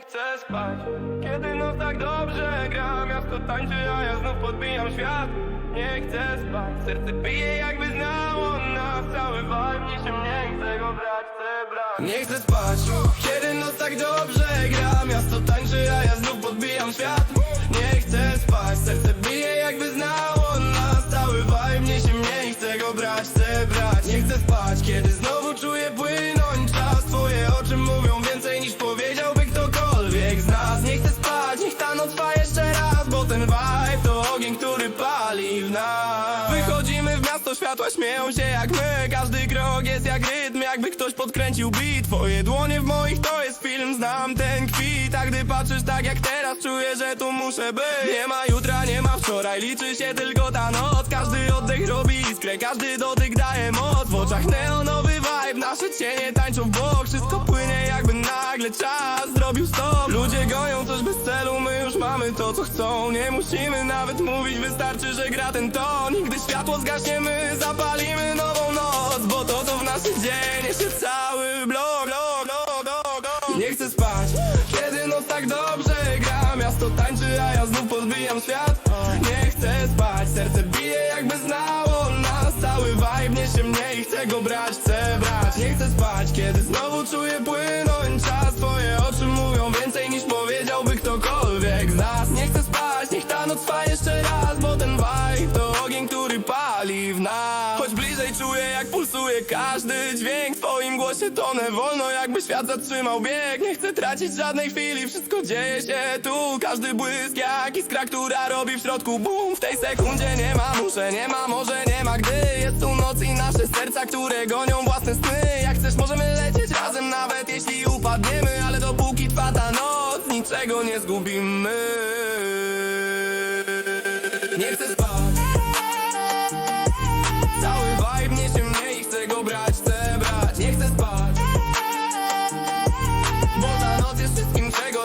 nie chcę spać Kiedy noc tak dobrze gra. Miasto tańczy, a ja znów podbijam świat. Nie chcę spać. Serce bije jakby znało nas. Cały vibe niczym nie chcę go brać, chcę brać. Nie chcę spać Kiedy noc tak dobrze gra. Miasto tańczy, a ja znów podbijam świat. Nie chcę spać. Serce bije jakby znało nas. Cały vibe niesie mnie i chcę go brać, chcę brać. Nie chcę spać Kiedy znowu nas Wychodzimy w miasto, światła śmieją się jak my. Każdy krok jest jak rytm, jakby ktoś podkręcił beat. Twoje dłonie w moich to jest film, znam ten kwit. A gdy patrzysz tak jak teraz, czuję, że tu muszę być. Nie ma jutra, nie ma wczoraj, liczy się tylko ta noc. Każdy oddech robi iskrę, każdy dotyk daje moc. W oczach neonowy vibe, nasze cienie tańczą w bok. Wszystko płynie jakby nagle czas zrobił stop. Ludzie goją coś bez celu, to co chcą. Nie musimy nawet mówić, wystarczy, że gra ten ton. Gdy światło zgaśniemy, zapalimy nową noc Bo to co w nas się dzieje, niesie cały blok. Nie chcę spać, kiedy noc tak dobrze gra. Miasto tańczy, a ja znów podbijam świat. Nie chcę spać, serce bije jakby znało nas. Cały vibe niesie mnie i chcę go brać, chcę brać. Nie chcę spać, kiedy znowu czuję płynąć czas Twoje Choć bliżej czuję jak pulsuje każdy dźwięk. W twoim głosie tonę wolno jakby świat zatrzymał bieg. Nie chcę tracić żadnej chwili, wszystko dzieje się tu. Każdy błysk jak iskra, która robi w środku boom. W tej sekundzie nie ma muszę, nie ma może, nie ma gdy. Jest tu noc i nasze serca, które gonią własne sny. Jak chcesz możemy lecieć razem nawet jeśli upadniemy. Ale dopóki trwa ta noc, niczego nie zgubimy. Nie chcę spać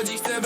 ich der